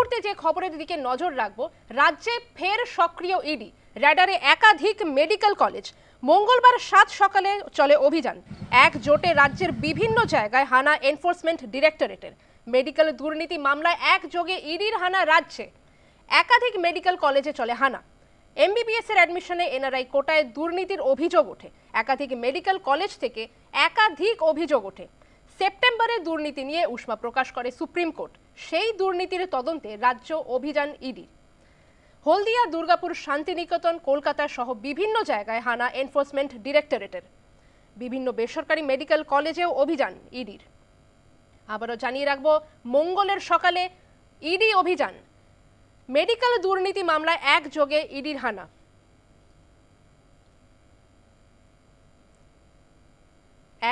মুহূর্তে যে খবরের দিকে নজর রাখব, রাজ্যে ফের সক্রিয় ইডি র্যাডারে একাধিক মেডিকেল কলেজ। মঙ্গলবার সাত সকালে চলে অভিযান। এক জোটে রাজ্যের বিভিন্ন জায়গায় হানা এনফোর্সমেন্ট ডিরেক্টরেটের। মেডিকেল দুর্নীতি মামলায় একযোগে ইডির হানা রাজ্যে। একাধিক মেডিকেল কলেজে চলে হানা। এমবিবিএস এর অ্যাডমিশনে এনআরআই কোটায় দুর্নীতির অভিযোগ ওঠে। একাধিক মেডিকেল কলেজ থেকে একাধিক অভিযোগ ওঠে। সেপ্টেম্বরে দুর্নীতি নিয়ে উষ্মা প্রকাশ করে সুপ্রিম কোর্ট। সেই দুর্নীতির তদন্তে রাজ্য অভিযান ইডি। হলদিয়া, দুর্গাপুর, শান্তিনিকেতন, কলকাতা সহ বিভিন্ন জায়গায় হানা এনফোর্সমেন্ট ডিরেক্টরেটের। বিভিন্ন বেসরকারি মেডিকেল কলেজেও অভিযান ইডির। আবারও জানিয়ে রাখব, মঙ্গলের সকালে ইডি অভিযান। মেডিকেল দুর্নীতি মামলায় একযোগে ইডির হানা।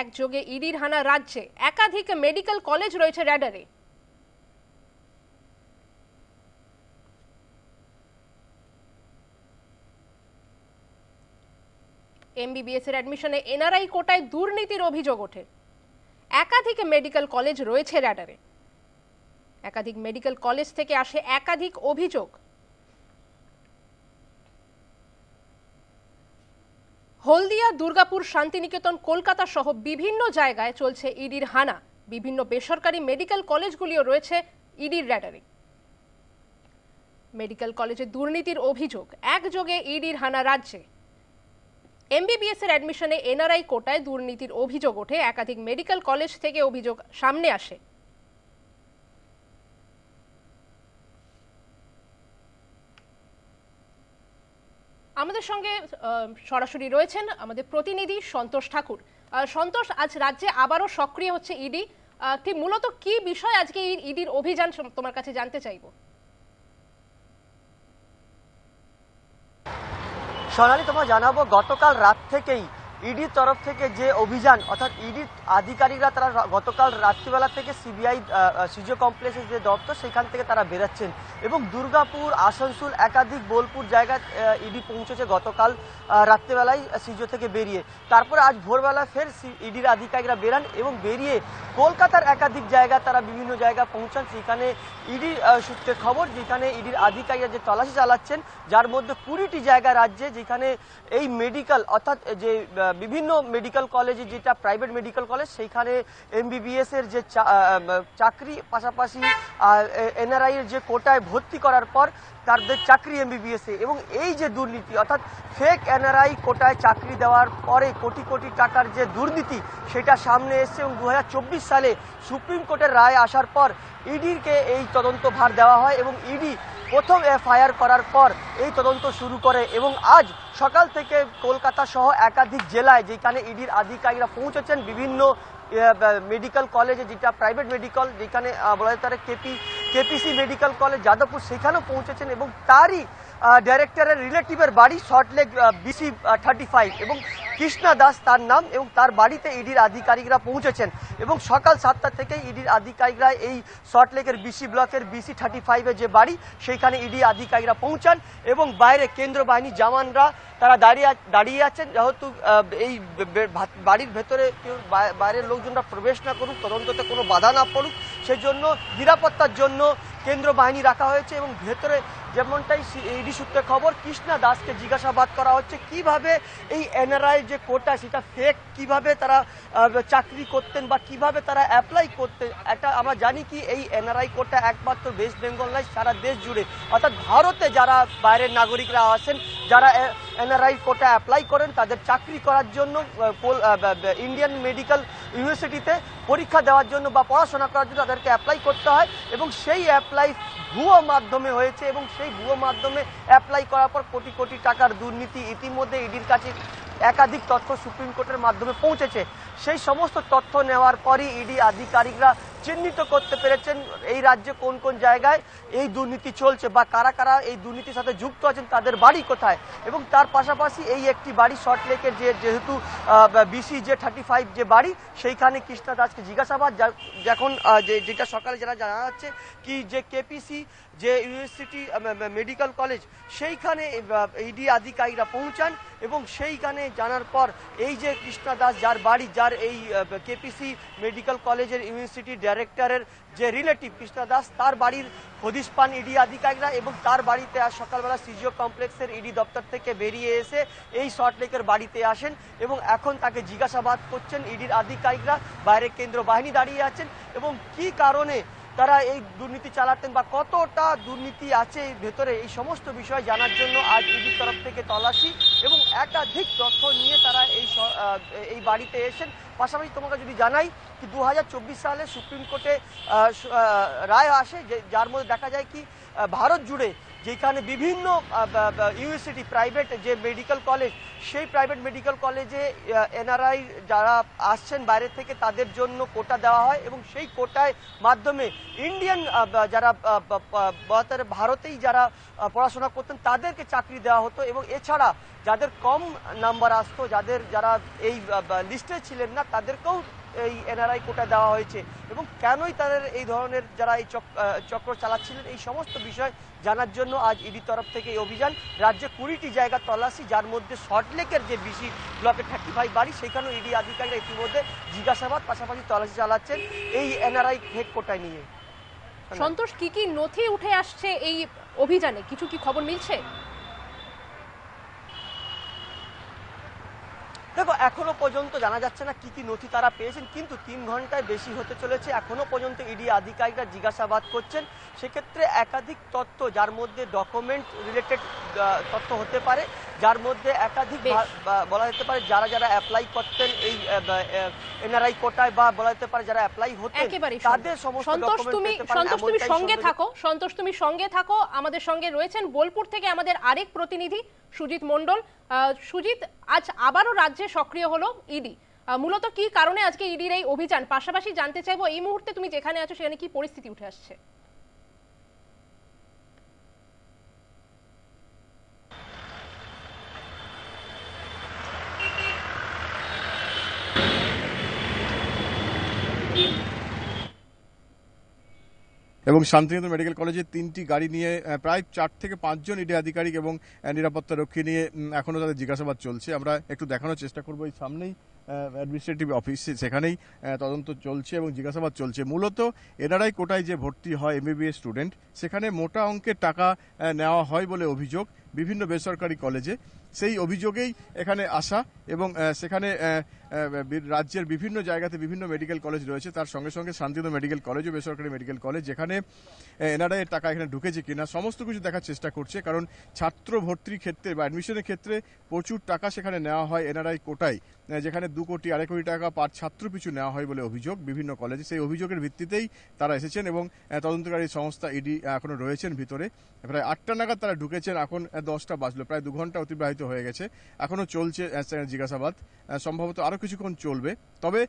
একযোগে ইডির হানা রাজ্যে। একাধিক মেডিকেল কলেজ রয়েছে র্যাডারে। এমবিবিএস এর অ্যাডমিশনে এনআরআই কোটায় দুর্নীতির অভিযোগ ওঠে। একাধিক মেডিকেল কলেজ রয়েছে র্যাডারে একাধিক মেডিকেল কলেজ থেকে আসে একাধিক অভিযোগ। হলদিয়া, দুর্গাপুর, শান্তিনিকেতন, কলকাতা সহ বিভিন্ন জায়গায় চলছে ইডির হানা। বিভিন্ন বেসরকারি মেডিকেল কলেজগুলিও রয়েছে ইডির র্যাডারে মেডিকেল কলেজে দুর্নীতির অভিযোগ। একযোগে ইডির হানা রাজ্যে। এমবিবিএস এর অ্যাডমিশনে এনআরআই কোটায় দুর্নীতির অভিযোগ ওঠে, একাধিক মেডিকেল কলেজ থেকে অভিযোগ সামনে আসে। আমাদের সঙ্গে সরাসরি রয়েছেন আমাদের প্রতিনিধি সন্তোষ ঠাকুর। সন্তোষ, আজ রাজ্যে আবারও সক্রিয় হচ্ছে ইডি। ঠিক মূলত কি বিষয় আজকে ইডির অভিযান তোমার কাছে জানতে চাইব? সোনালি তোমার জানাব গতকাল রাত থেকেই ইডির তরফ থেকে যে অভিযান, অর্থাৎ ইডির আধিকারিকরা তারা গতকাল রাত্রিবেলা থেকে সিবিআই সিজো কমপ্লেক্সের যে দপ্তর, সেখান থেকে তারা বেরাচ্ছেন। এবং দুর্গাপুর, আসানসোল, একাধিক বোলপুর জায়গায় ইডি পৌঁছেছে গতকাল রাত্রিবেলায় সিজো থেকে বেরিয়ে। তারপর আজ ভোরবেলা ফের ইডির আধিকারিকরা বেরান এবং বেরিয়ে কলকাতার একাধিক জায়গা তারা বিভিন্ন জায়গায় পৌঁছান। সেখানে ইডি সূত্রে খবর, যেখানে ইডির আধিকারিকরা যে তল্লাশি চালাচ্ছেন, যার মধ্যে কুড়িটি জায়গা রাজ্যে, যেখানে এই মেডিকেল অর্থাৎ যে বিভিন্ন মেডিকেল কলেজে যেটা প্রাইভেট মেডিকেল কলেজ সেইখানে এমবিবিএস এর যে চাকরি পাশাপাশি এনআরআই এর যে কোটায় ভর্তি করার পর তাদের চাকরি এমবিবিএস এবং এই যে দুর্নীতি, অর্থাৎ ফেক এনআরআই কোটায় চাকরি দেওয়ার পরে কোটি কোটি টাকার যে দুর্নীতি, সেটা সামনে এসছে এবং দু হাজার চব্বিশ সালে সুপ্রিম কোর্টের রায় আসার পর ইডিকে এই তদন্ত ভার দেওয়া হয় এবং ইডি প্রথম এফআইআর করার পর এই তদন্ত শুরু করে এবং আজ সকাল থেকে কলকাতা সহ একাধিক জেলায় যেখানে ইডির আধিকারিকরা পৌঁছেছেন বিভিন্ন মেডিকেল কলেজে যেটা প্রাইভেট মেডিকেল যেখানে বলা যেতে পারে KP KPC medical college Jadavpur সেখানেও পৌঁছেছেন এবং তারই ডাইরেক্টরের রিলেটিভের বাড়ি সল্টলেক বিসি থার্টি ফাইভ এবং কৃষ্ণা দাস তার নাম এবং তার বাড়িতে ইডির আধিকারিকরা পৌঁছেছেন এবং সকাল সাতটা থেকে ইডির আধিকারিকরা এই সল্টলেকের বিসি ব্লকের বিসি থার্টি ফাইভের যে বাড়ি, সেইখানে ইডি আধিকারিকরা পৌঁছান এবং বাইরে কেন্দ্র বাহিনী জওয়ানরা তারা দাঁড়িয়ে দাঁড়িয়ে আছেন। যেহেতু এই বাড়ির ভেতরে কেউ বাইরের বাইরের লোকজনরা প্রবেশ না করুক, তদন্ততে কোনো বাধা না পড়ুক সেই জন্য নিরাপত্তার জন্য কেন্দ্র বাহিনী রাখা হয়েছে এবং ভেতরে যেমনটাই ইডি সূত্রে খবর, কৃষ্ণা দাসকে জিজ্ঞাসাবাদ করা হচ্ছে, কীভাবে এই এনআরআই যে কোটা, সেটা ফেক কীভাবে তারা চাকরি করতেন বা কীভাবে তারা অ্যাপ্লাই করতেন একটা আমরা জানি কি এই এনআরআই কোটা একমাত্র ওয়েস্ট বেঙ্গল নয়, সারা দেশ জুড়ে। অর্থাৎ ভারতে যারা বাইরের নাগরিকরা আসেন, যারা এনআরআই কোটা অ্যাপ্লাই করেন, তাদের চাকরি করার জন্য ইন্ডিয়ান মেডিকেল ইউনিভার্সিটিতে পরীক্ষা দেওয়ার জন্য বা পড়াশোনা করার জন্য তাদেরকে অ্যাপ্লাই করতে হয় এবং সেই অ্যাপ্লাই ভুয়ো মাধ্যমে হয়েছে এবং সেই ভুয়ো মাধ্যমে অ্যাপ্লাই করার পর কোটি কোটি টাকার দুর্নীতি ইতিমধ্যে ইডির কাছে একাধিক তথ্য সুপ্রিম কোর্টের মাধ্যমে পৌঁছেছে। সেই সমস্ত তথ্য নেওয়ার পরই ইডি আধিকারিকরা চিহ্নিত করতে পেরেছেন এই রাজ্যে কোন কোন জায়গায় এই দুর্নীতি চলছে বা কারা কারা এই দুর্নীতির সাথে যুক্ত আছেন তাদের বাড়ি কোথায়? এবং তার পাশাপাশি এই একটি বাড়ি সল্টলেকের যে যেহেতু বিসি যে থার্টি ফাইভ যে বাড়ি সেইখানে কৃষ্ণা দাসকে জিজ্ঞাসাবাদ যা- আহ, যে যেটা সকালে যারা জানা যাচ্ছে কি যে কেপিসি যে ইউনিভার্সিটি মেডিকেল কলেজ, সেইখানে ইডি আধিকারিকরা পৌঁছান এবং সেইখানে জানার পর এই যে কৃষ্ণা দাস যার বাড়ি, যার এই কেপিসি মেডিকেল কলেজের ইউনিভার্সিটি ডাইরেক্টরের যে রিলেটিভ কৃষ্ণা দাস, তার বাড়ির হদিশ পান ইডি আধিকারিকরা এবং তার বাড়িতে আজ সকালবেলা সিজিও কমপ্লেক্সের ইডি দপ্তর থেকে বেরিয়ে এসে এই সল্টলেকের বাড়িতে আসেন এবং এখন তাকে জিজ্ঞাসাবাদ করছেন ইডির আধিকারিকরা বাইরে কেন্দ্র বাহিনী দাঁড়িয়ে আছেন এবং কি কারণে তারা এই দুর্নীতি চালাতেন বা কতটা দুর্নীতি আছে ভেতরে, এই সমস্ত বিষয় জানার জন্য আজ ইডির তরফ থেকে তল্লাশি এবং একাধিক তথ্য নিয়ে তারা এই এই বাড়িতে এসেন পাশাপাশি তোমাকে যদি জানাই কি দু হাজার চব্বিশ সালে সুপ্রিম কোর্টে রায় আসে যে, যার মধ্যে দেখা যায় কি ভারত জুড়ে যেখানে বিভিন্ন ইউনিভার্সিটি প্রাইভেট যে মেডিকেল কলেজ সেই প্রাইভেট মেডিকেল কলেজে এনআরআই যারা আসছেন বাইরে থেকে তাদের জন্য কোটা দেওয়া হয় এবং সেই কোটায় মাধ্যমে ইন্ডিয়ান যারা ভারতেই যারা পড়াশোনা করতেন তাদেরকে চাকরি দেওয়া হতো এবং এছাড়া যাদের কম নাম্বার আসতো, যাদের যারা এই লিস্টে ছিলেন না, তাদেরকেও এই এনআরআই কোটা দেওয়া হয়েছে এবং কেনই তাদের এই ধরনের যারা এই চক- চক্র চালাচ্ছিলেন এই সমস্ত বিষয় জানার জন্য আজ ইডি তরফ থেকে এই অভিযান। রাজ্যে কুড়িটি জায়গা তল্লাশি, যার মধ্যে সল্টলেকের যে বিসি ব্লকের থার্টি ফাইভ বাড়ি, সেখানেও ইডি আধিকারিকরা ইতিমধ্যে জিজ্ঞাসাবাদ পাশাপাশি তল্লাশি চালাচ্ছেন এই এনআরআই ফেক কোটায় নিয়ে। সন্তোষ, কি কি নথি উঠে আসছে এই অভিযানে? কিছু কি খবর মিলছে? দেখো এখনও পর্যন্ত জানা যাচ্ছে না কি কি নথি তারা পেয়েছেন কিন্তু তিন ঘন্টায় বেশি হতে চলেছে। এখনও পর্যন্ত ইডি আধিকারিকরা জিজ্ঞাসাবাদ করছেন। সেক্ষেত্রে একাধিক তথ্য যার মধ্যে ডকুমেন্ট রিলেটেড তথ্য হতে পারে যার মধ্যে একাধিক বলা যেতে পারে যারা যারা অ্যাপ্লাই করতেন এই এনআরআই কোটায় বা বলা যেতে পারে যারা অ্যাপ্লাই হতেন তাদের সমস্ত সন্তোষ তুমি সন্তোষ তুমি সঙ্গে থাকো। সন্তোষ তুমি সঙ্গে থাকো। আমাদের সঙ্গে রয়েছেন বোলপুর থেকে আমাদের আরেক প্রতিনিধি সুজিত মণ্ডল। আহ, সুজিত আজ আবারও রাজ্যে সক্রিয় হলো ইডি মূলত কি কারণে আজকে ইডির এই অভিযান? পাশাপাশি জানতে চাইব এই মুহূর্তে তুমি যেখানে আছো, সেখানে কি পরিস্থিতি উঠে আসছে? এবং শান্তিনিকেতন মেডিকেল কলেজে তিনটি গাড়ি নিয়ে প্রায় চার থেকে পাঁচজন ইডি আধিকারিক এবং নিরাপত্তা রক্ষী নিয়ে এখনও এখনও তাদের জিজ্ঞাসাবাদ চলছে। আমরা একটু দেখানোর চেষ্টা করব এই সামনেই। অ্যাডমিনিস্ট্রেটিভ অফিস সেখানেই তদন্ত চলছে এবং জিজ্ঞাসাবাদ চলছে। মূলত এনআরআই কোটায় যে ভর্তি হয় এমবিবিএস স্টুডেন্ট সেখানে মোটা অঙ্কের টাকা নেওয়া হয় বলে অভিযোগ বিভিন্ন বেসরকারি কলেজে। সেই অভিযোগেই এখানে আসা এবং সেখানে রাজ্যের বিভিন্ন জায়গাতে বিভিন্ন মেডিকেল কলেজ রয়েছে। তার সঙ্গে সঙ্গে শান্তিনিকেতন মেডিকেল কলেজও বেসরকারি মেডিকেল কলেজ যেখানে এনআরআই এর টাকা এখানে ঢুকেছে কিনা, সমস্ত কিছু দেখার চেষ্টা করছে। কারণ ছাত্র ভর্তির ক্ষেত্রে বা অ্যাডমিশনের ক্ষেত্রে প্রচুর টাকা সেখানে নেওয়া হয় এনআরআই কোটায় যেখানে দু কোটি আড়াই কোটি টাকা পার ছাত্র পিছু নেওয়া হয় বলে অভিযোগ। বিভিন্ন কলেজে সেই অভিযোগের ভিত্তিতেই তারা এসেছেন এবং তদন্তকারী সংস্থা ইডি এখনও রয়েছেন ভিতরে। প্রায় আটটা নাগাদ তারা ঢুকেছেন এখন দশটা বাজলো প্রায় দু ঘণ্টা অতিবাহিত হয়ে গেছে। এখনও চলছে জিজ্ঞাসাবাদ। সম্ভবত আরও কিছুক্ষণ চলবে। তবে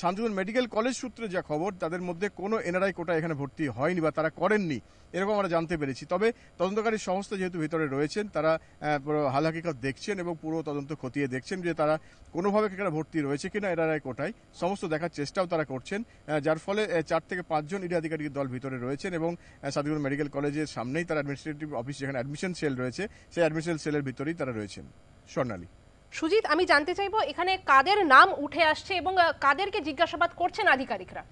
শান্তিনিকেতন মেডিকেল কলেজ সূত্রে যা খবর তাদের মধ্যে কোনো এনআরআই কোটা এখানে ভর্তি হয়নি বা তারা করেননি এরকম আমরা জানতে পেরেছি। তবে তদন্তকারী সংস্থা যেহেতু ভিতরে রয়েছেন তারা আহ, পুরো হাল হাকিকত দেখছেন এবং পুরো তদন্ত খতিয়ে দেখছেন যে তারা কোনোভাবে এখানে ভর্তি রয়েছে কিনা এনআরআই কোটায়, সমস্ত দেখার চেষ্টাও তারা করছেন যার ফলে চার থেকে পাঁচজন ইডি আধিকারিক দল ভিতরে রয়েছেন এবং সাদিকুল মেডিকেল কলেজের সামনেই তার অ্যাডমিনিস্ট্রেটিভ অফিস যেখানে অ্যাডমিশন সেল রয়েছে, সেই অ্যাডমিশন সেলের ভিতরেই তারা রয়েছেন। স্বর্ণালী। সুজিত, আমি জানতে চাইব এখানে কাদের নাম উঠে আসছে এবং কাদেরকে জিজ্ঞাসাবাদ করছেন আধিকারিকরা?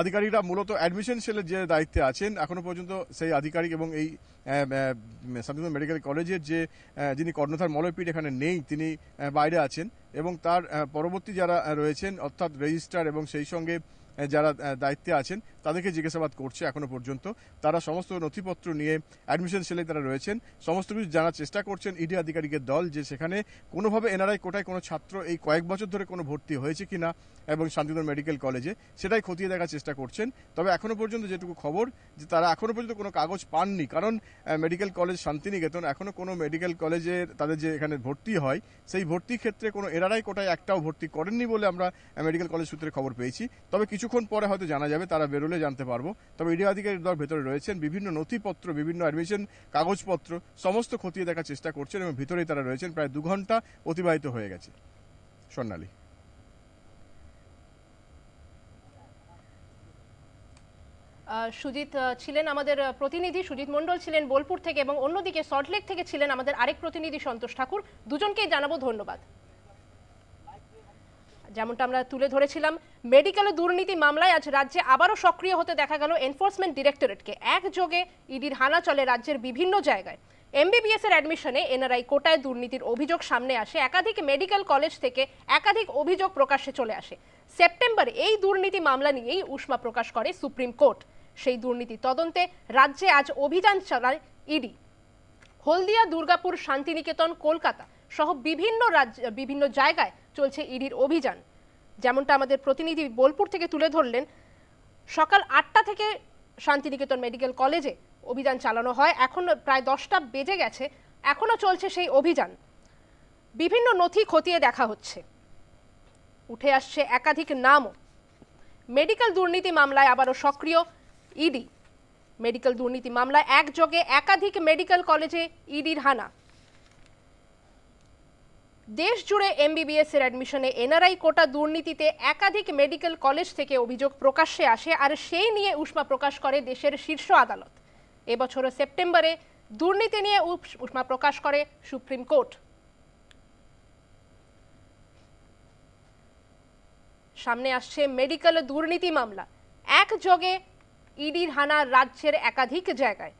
আধিকারিকরা মূলত অ্যাডমিশন সেলের যে দায়িত্বে আছেন, এখনও পর্যন্ত সেই আধিকারিক এবং এই সান্তিপুর মেডিকেল কলেজের যে যিনি কর্ণধার মলয়পীঠ এখানে নেই, তিনি বাইরে আছেন এবং তার পরবর্তী যারা রয়েছেন, অর্থাৎ রেজিস্ট্রার এবং সেই সঙ্গে যারা দায়িত্বে আছেন, তাদেরকে জিজ্ঞাসাবাদ করছে এখনও পর্যন্ত। তারা সমস্ত নথিপত্র নিয়ে অ্যাডমিশন সেলে তারা রয়েছেন। সমস্ত কিছু জানার চেষ্টা করছেন ইডি আধিকারিকের দল যে সেখানে কোনোভাবে এনআরআই কোটায় কোনো ছাত্র এই কয়েক বছর ধরে কোনো ভর্তি হয়েছে কিনা এবং শান্তিনিকেতন মেডিকেল কলেজে, সেটাই খতিয়ে দেখার চেষ্টা করছেন। তবে এখনও পর্যন্ত যেটুকু খবর, যে তারা এখনও পর্যন্ত কোনো কাগজ পাননি। কারণ মেডিকেল কলেজ শান্তিনিকেতন এখনও কোনো মেডিকেল কলেজের তাদের যে এখানে ভর্তি হয়, সেই ভর্তির ক্ষেত্রে কোনো এনআরআই কোটায় একটাও ভর্তি করেননি বলে আমরা মেডিকেল কলেজ সূত্রে খবর পেয়েছি। তবে কিছুক্ষণ পরে হয়তো জানা যাবে, তারা বেরোলে জানতে পারব। তবে ইডি আধিকারিক দল ভেতরে রয়েছেন, বিভিন্ন নথিপত্র, বিভিন্ন অ্যাডমিশন কাগজপত্র, সমস্ত খতিয়ে দেখার চেষ্টা করছেন এবং ভিতরেই তারা রয়েছেন। প্রায় দু ঘণ্টা অতিবাহিত হয়ে গেছে। স্বর্ণালী। সুজিত ছিলেন আমাদের প্রতিনিধি। সুজিত মণ্ডল ছিলেন বোলপুর থেকে এবং অন্যদিকে সল্টলেক থেকে ছিলেন আমাদের আরেক প্রতিনিধি সন্তোষ ঠাকুর। দুজনকেই জানাব ধন্যবাদ। যেমনটা আমরা তুলে ধরেছিলাম, মেডিকেল দুর্নীতি মামলায় আজ রাজ্যে আবারও সক্রিয় হতে দেখা গেল এনফোর্সমেন্ট ডিরেক্টরেটকে একযোগে ইডির হানা চলে রাজ্যের বিভিন্ন জায়গায়। এমবিবিএস এর অ্যাডমিশনে এনআরআই কোটায় দুর্নীতির অভিযোগ সামনে আসে, একাধিক মেডিকেল কলেজ থেকে একাধিক অভিযোগ প্রকাশ্যে চলে আসে। সেপ্টেম্বরে এই দুর্নীতি মামলা নিয়েই উষ্মা প্রকাশ করে সুপ্রিম কোর্ট। সেই দুর্নীতি তদন্তে রাজ্যে আজ অভিযান চালায় ইডি। হলদিয়া, দুর্গাপুর, শান্তিনিকেতন, কলকাতা সহ বিভিন্ন রাজ্য, বিভিন্ন জায়গায় চলছে ইডির অভিযান। যেমনটা আমাদের প্রতিনিধি বোলপুর থেকে তুলে ধরলেন, সকাল আটটা থেকে শান্তিনিকেতন মেডিকেল কলেজে অভিযান চালানো হয়। এখন প্রায় দশটা বেজে গেছে এখনও চলছে সেই অভিযান। বিভিন্ন নথি খতিয়ে দেখা হচ্ছে। উঠে আসছে একাধিক নামও। মেডিকেল দুর্নীতি মামলায় আবারও সক্রিয় ইডি। মেডিকেল দুর্নীতি মামলায় একযোগে একাধিক মেডিকেল কলেজে ইডির হানা। দেশ জুড়ে এমবিবিএস এর অ্যাডমিশনে এনআরআই কোটা দুর্নীতিতে একাধিক মেডিকেল কলেজ থেকে অভিযোগ প্রকাশ্যে আসে, আর সেই নিয়ে উষ্মা প্রকাশ করে দেশের শীর্ষ আদালত। এবছর সেপ্টেম্বরে দুর্নীতি নিয়ে উষ্মা প্রকাশ করে সুপ্রিম কোর্ট। সামনে আসছে মেডিকেল দুর্নীতি মামলা। একযোগে ইডির হানা রাজ্যের একাধিক জায়গায়।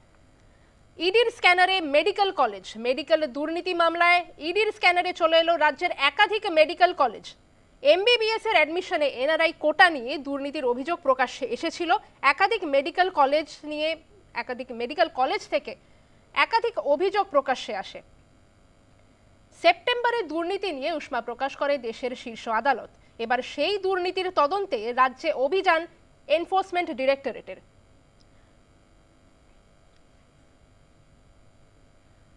ইডির স্ক্যানারে মেডিকেল কলেজ, মেডিকেল দুর্নীতি মামলায় ইডির স্ক্যানারে চলে এলো রাজ্যের একাধিক মেডিকেল কলেজ। এমবিবিএস এর অ্যাডমিশনে এনআরআই কোটা নিয়ে দুর্নীতির অভিযোগ প্রকাশ্যে এসেছিল। একাধিক মেডিকেল কলেজ নিয়ে, একাধিক মেডিকেল কলেজ থেকে একাধিক অভিযোগ প্রকাশ্যে আসে। সেপ্টেম্বরে দুর্নীতি নিয়ে উষ্মা প্রকাশ করে দেশের শীর্ষ আদালত। এবার সেই দুর্নীতির তদন্তে রাজ্যে অভিযান এনফোর্সমেন্ট ডিরেক্টরেটের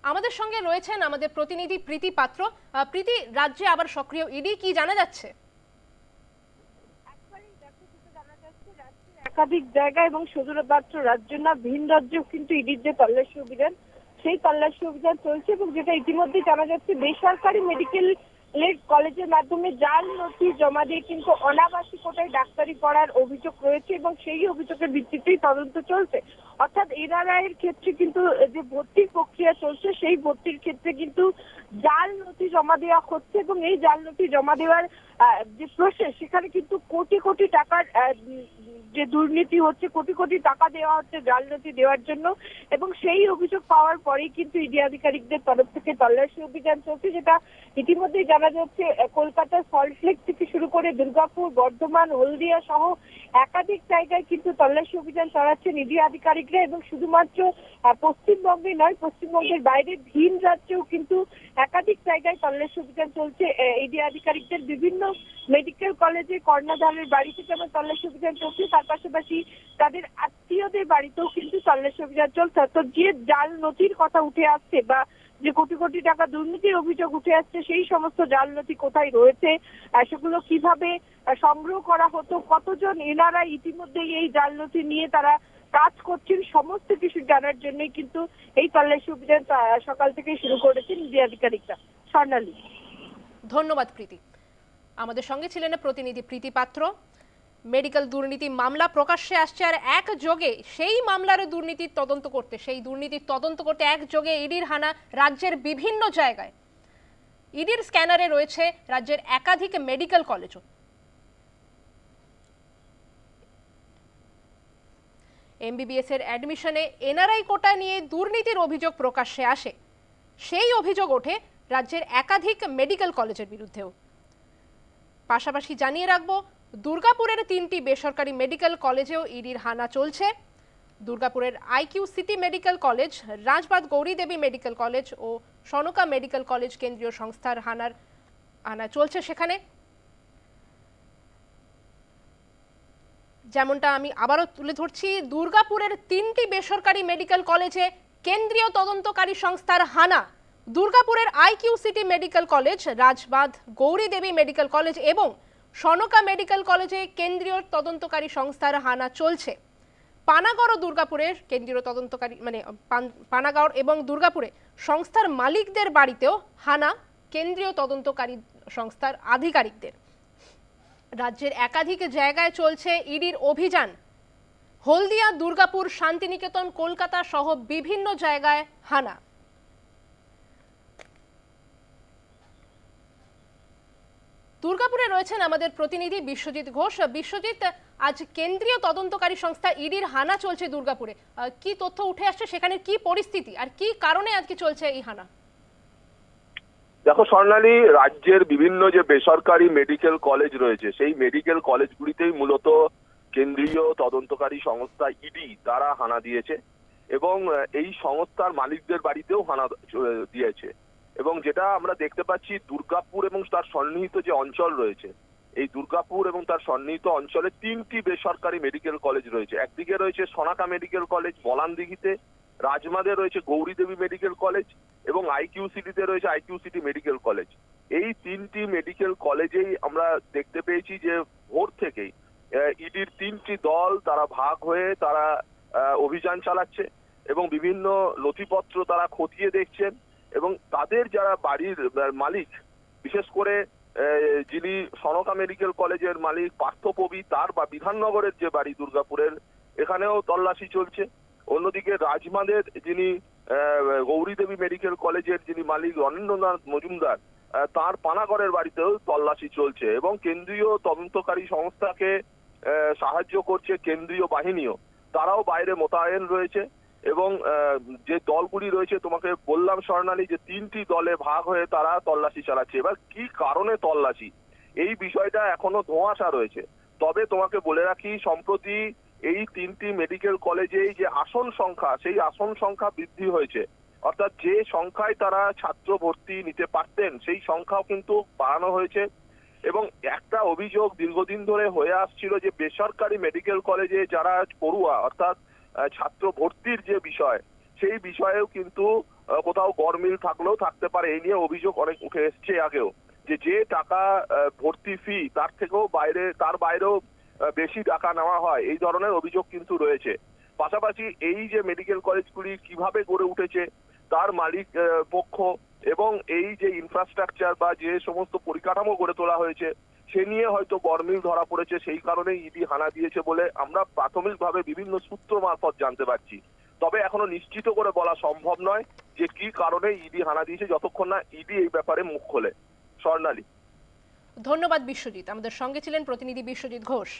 আমাদের সঙ্গে রয়েছেন আমাদের প্রতিনিধি প্রীতি পাত্র। প্রীতি, রাজ্যে আবার সক্রিয় ইডি, কি জানা যাচ্ছে? একাধিক জায়গা এবং শুধুমাত্র রাজ্য না, ভিন রাজ্যেও কিন্তু ইডির যে তল্লাশি অভিযান, সেই তল্লাশি অভিযান চলছে এবং যেটা ইতিমধ্যে জানা যাচ্ছে, বেসরকারি মেডিকেল কলেজের মাধ্যমে জাল নথি জমা দিয়ে কিন্তু অনাবাসী কোটায় ডাক্তারি করার অভিযোগ রয়েছে এবং সেই অভিযোগের ভিত্তিতেই তদন্ত চলছে। অর্থাৎ এনআরআই এর ক্ষেত্রে কিন্তু যে ভর্তির প্রক্রিয়া চলছে, সেই ভর্তির ক্ষেত্রে কিন্তু জাল নথি জমা দেওয়া হচ্ছে এবং এই জাল নথি জমা দেওয়ার যে প্রসেস সেখানে কিন্তু কোটি কোটি টাকার যে দুর্নীতি হচ্ছে, কোটি কোটি টাকা দেওয়া হচ্ছে জাল নথি দেওয়ার জন্য এবং সেই অভিযোগ পাওয়ার পরেই কিন্তু ইডি আধিকারিকদের তরফ থেকে তল্লাশি অভিযান চলছে, যেটা ইতিমধ্যেই জানা যাচ্ছে, কলকাতার সল্টলেক থেকে শুরু করে দুর্গাপুর, বর্ধমান, হলদিয়া সহ একাধিক জায়গায় কিন্তু তল্লাশি অভিযান চালাচ্ছেন ইডি আধিকারিকরা এবং শুধুমাত্র পশ্চিমবঙ্গে নয়, পশ্চিমবঙ্গের বাইরে ভিন রাজ্যেও কিন্তু একাধিক জায়গায় তল্লাশি অভিযান চলছে। ইডি আধিকারিকদের বিভিন্ন মেডিকেল কলেজে কর্ণধারের বাড়িতে যেমন তল্লাশি অভিযান চলছে তার পাশাপাশি তাদের আত্মীয়দের বাড়িতেও কিন্তু তল্লাশি অভিযান চলছে। তো যে জাল নথির কথা উঠে আসছে বা যে কোটি কোটি টাকা দুর্নীতির অভিযোগ উঠে আসছে, সেই সমস্ত জাল নথি কোথায় রয়েছে? সেগুলো কীভাবে সংগ্রহ করা হতো? কতজন এনারা ইতিমধ্যেই এই জাল নথি নিয়ে তারা কাজ করছেন? সমস্ত কিছু জানার জন্যই কিন্তু এই তল্লাশি অভিযান সকাল থেকেই শুরু করেছেন ইডি আধিকারিকরা। স্বর্ণালী। ধন্যবাদ, প্রীতি। আমাদের সঙ্গে ছিলেন প্রতিনিধি প্রীতি পাত্র। মেডিকেল দুর্নীতি মামলা প্রকাশ্যে আসছে আর একযোগে সেই মামলার দুর্নীতির তদন্ত করতে, সেই দুর্নীতির তদন্ত করতে একযোগে ইডির হানা রাজ্যের বিভিন্ন জায়গায়। ইডির স্ক্যানারে রয়েছে রাজ্যের একাধিক মেডিকেল কলেজও। এমবিবিএস এর অ্যাডমিশনে এনআরআই কোটা নিয়ে দুর্নীতির অভিযোগ প্রকাশ্যে আসে। সেই অভিযোগ ওঠে রাজ্যের একাধিক মেডিকেল কলেজের বিরুদ্ধেও। পাশাপাশি জানিয়ে রাখব দুর্গাপুরের তিনটি বেসরকারি মেডিকেল কলেজেও ইডির হানা চলছে। দুর্গাপুরের IQ city medical college, Rajbad Gauridevi medical college ও সনকা মেডিকেল কলেজ কেন্দ্রীয় সংস্থার হানার হানা চলছে সেখানে। যেমনটা আমি আবারও তুলে ধরছি, দুর্গাপুরের তিনটি বেসরকারি মেডিকেল কলেজে কেন্দ্রীয় তদন্তকারী সংস্থার হানা, দুর্গাপুরের IQ city medical college, Rajbad Gouri Devi medical college এবং সনকা মেডিকেল কলেজে কেন্দ্রীয় তদন্তকারী সংস্থার হানা চলছে। পানাগড় ও দুর্গাপুরের কেন্দ্রীয় তদন্তকারী মানে পান- পানাগড় এবং দুর্গাপুরে সংস্থার মালিকদের বাড়িতেও হানা কেন্দ্রীয় তদন্তকারী সংস্থার আধিকারিকদের। রাজ্যের একাধিক জায়গায় চলছে ইডির অভিযান। হলদিয়া, দুর্গাপুর, শান্তিনিকেতন, কলকাতা সহ বিভিন্ন জায়গায় হানা। দুর্গাপুরে রয়েছেন আমাদের প্রতিনিধি বিশ্বজিৎ ঘোষ। বিশ্বজিৎ, আজ কেন্দ্রীয় তদন্তকারী সংস্থা ইডির হানা চলছে দুর্গাপুরে। কি তথ্য উঠে আসছে? সেখানে কি পরিস্থিতি? আর কি কারণে আজকে চলছে এই হানা? দেখো স্বর্ণালী, রাজ্যের বিভিন্ন যে বেসরকারি মেডিকেল কলেজ রয়েছে, সেই মেডিকেল কলেজগুলিতেই মূলত কেন্দ্রীয় তদন্তকারী সংস্থা ইডি তারা হানা দিয়েছে এবং এই সংস্থার মালিকদের বাড়িতেও হানা দিয়েছে। এবং যেটা আমরা দেখতে পাচ্ছি দুর্গাপুর এবং তার সন্নিহিত যে অঞ্চল রয়েছে, এই দুর্গাপুর এবং তার সন্নিহিত অঞ্চলে তিনটি বেসরকারি মেডিকেল কলেজ রয়েছে। একদিকে রয়েছে সোনাকা মেডিকেল কলেজ বলানদিঘিতে রাজমাদে রয়েছে গৌরী দেবী মেডিকেল কলেজ এবং আইকিউ সিটিতে রয়েছে আইকিউ সিটি মেডিকেল কলেজ এই তিনটি মেডিকেল কলেজেই আমরা দেখতে পেয়েছি যে ভোর থেকেই ইডির তিনটি দল তারা ভাগ হয়ে তারা অভিযান চালাচ্ছে এবং বিভিন্ন নথিপত্র তারা খতিয়ে দেখছেন। এবং তাদের যারা বাড়ির মালিক বিশেষ করে যিনি সনকা মেডিকেল কলেজের মালিক পার্থপবি তার বা বিধাননগরের যে বাড়ি দুর্গাপুরের এখানেও তল্লাশি চলছে। অন্যদিকে রাজমাদের যিনি আহ, গৌরী দেবী মেডিকেল কলেজের যিনি মালিক অনিন্দ্রনাথ মজুমদার তার পানাগড়ের বাড়িতেও তল্লাশি চলছে এবং কেন্দ্রীয় তদন্তকারী সংস্থাকে সাহায্য করছে কেন্দ্রীয় বাহিনীও। তারাও বাইরে মোতায়েন রয়েছে। এবং যে দলগুলি রয়েছে, তোমাকে বললাম স্বর্ণালী, যে তিনটি দলে ভাগ হয়ে তারা তল্লাশি চালাচ্ছে। এবার কি কারণে তল্লাশি? এই বিষয়টা এখনও ধোঁয়াশা রয়েছে। তবে তোমাকে বলে রাখি, সম্প্রতি এই তিনটি মেডিকেল কলেজেই যে আসন সংখ্যা, সেই আসন সংখ্যা বৃদ্ধি হয়েছে। অর্থাৎ যে সংখ্যায় তারা ছাত্র ভর্তি নিতে পারতেন, সেই সংখ্যাও কিন্তু বাড়ানো হয়েছে। এবং একটা অভিযোগ দীর্ঘদিন ধরে হয়ে আসছিল যে বেসরকারি মেডিকেল কলেজে যারা পড়ুয়া, অর্থাৎ ছাত্র ভর্তির যে বিষয়, সেই বিষয়েও কিন্তু কোথাও গরমিল থাকলেও থাকতে পারে। এই নিয়ে অভিযোগ অনেক উঠে এসছে আগেও যে যে টাকা ভর্তি ফি তার থেকেও বাইরে, তার বাইরেও বেশি টাকা নেওয়া হয়, এই ধরনের অভিযোগ কিন্তু রয়েছে। পাশাপাশি এই যে মেডিকেল কলেজগুলি কীভাবে গড়ে উঠেছে, তার মালিক পক্ষ এবং এই যে ইনফ্রাস্ট্রাকচার বা যে সমস্ত পরিকাঠামো গড়ে তোলা হয়েছে সে নিয়ে হয়তো বর্মিল ধরা পড়েছে, সেই কারণে ইডি হানা দিয়েছে বলে আমরা প্রাথমিকভাবে বিভিন্ন সূত্র মারফত জানতে পারছি। তবে এখনও নিশ্চিত করে বলা সম্ভব নয় যে কি কারণে ইডি হানা দিয়েছে, যতক্ষণ না ইডি এই ব্যাপারে মুখ খোলে। স্বর্ণালী। ধন্যবাদ বিশ্বজিৎ। আমাদের সঙ্গে ছিলেন প্রতিনিধি বিশ্বজিৎ ঘোষ।